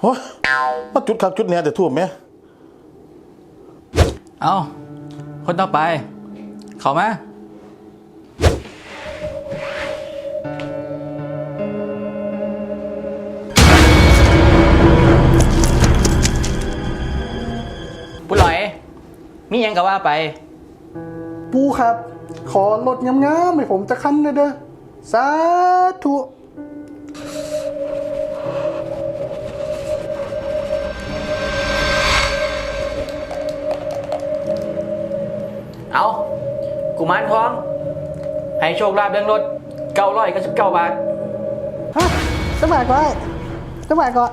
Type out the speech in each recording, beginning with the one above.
โอ้ยมาจุดคักจุดเนี่ยแต่ท่วมไหมเอาคนต่อไป เขามาปุ้ยหลอย มีหยังก็ว่าไป ปูครับ ขอรถงามๆให้ผมจะคันเลยเด้อสาธุ เอากุมารทอง ให้โชคลาภเรื่องรถเก้าร้อยเก้าสิบเก้าบาทฮะสมัครก็ได้สมัครก็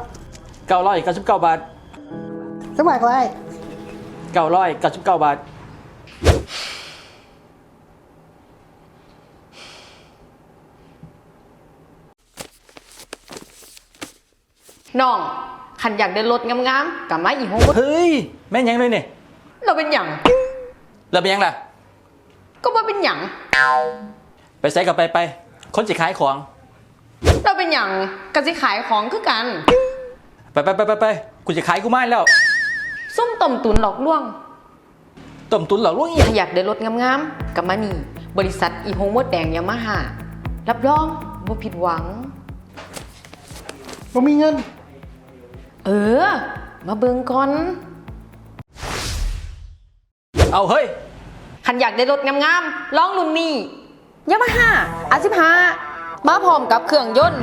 เก้าร้อยเก้าสิบเก้าบาทสมัครก็ได้เก้าร้อยเก้าสิบเก้าบาท น้องขันอยากได้รถงามๆกับมาอีโฮงเฮ้ย แม่นหยังเลยเนี่ยเราเป็นหยัง เราเป็นหยังล่ะ ก็ว่าเป็นหยังไปใส่กับไปไป คนจะขายของ เราเป็นหยังกสิขายของคือกัน ไปไปไปไปไปกูจะขายกูไม่แล้วส้มต้มตุนหลอกลวง ต้มตุนเหล่าล่วงอีถ้าอยากได้รถงามๆกับมานี่ บริษัทอีโฮงมดแดงยามาฮ่ารับรองบ่ผิดหวังผมมีเงิน เออ มาเบิ่งก่อน เอาเฮ้ยขันอยากได้รถงามๆลองรุ่นนี้ยามาฮ่าอาสิบห้ามาพร้อมกับเครื่องยนต์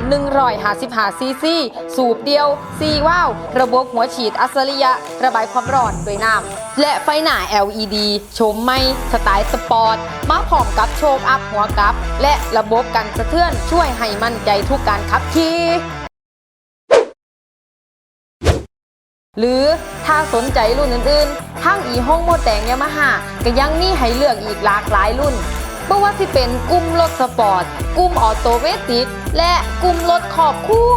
155ซีซี สูบเดียว 4ว้าว ระบบหัวฉีดอัจฉริยะ ระบายความร้อนด้วยน้ำ และไฟหน้า LED ชมไม่สไตล์สปอร์ต มาพร้อมกับโชคอัพหัวกับ และระบบกันสะเทือนช่วยให้มั่นใจทุกการขับขี่ หรือถ้าสนใจรุ่นอื่นๆทางอีห้องโมแตงยามาฮ่าก็ยังมีให้เลือกอีกหลากหลายรุ่นไม่ว่าที่เป็นกลุ่มรถสปอร์ต กลุ่มออโตเมติกและกลุ่มรถขอบครัว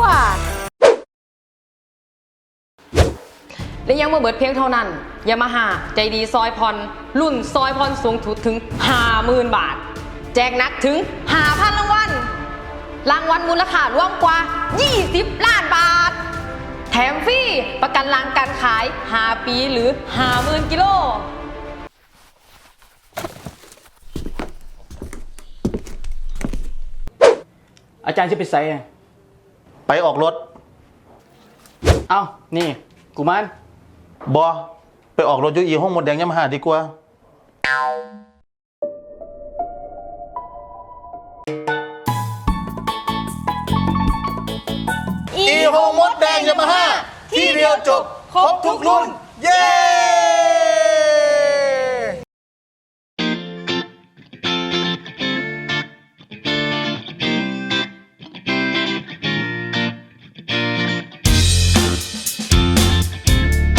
และยังมาเบิดเพียงเท่านั้นยามาฮ่าใจดีซอยพรรุ่นซอยพรสูงสุดถึง 50,000 บาท แจกนักถึง 5,000 รางวัลรางวัลมูลค่ารวมกว่า 20 ล้านบาท มฟรีประกันหลังการขาย 5 ปีหรือ 50,000 กิโล อาจารย์จะไปใส่ไปออกรถเอานี่ กูมัน บอไปออกรถอยูอีห้องหมดแดงยามาฮ่าดีกว่า อีโฮมดแดงยามาฮ่าที่เดียวจบ ครบทุกรุ่น เย้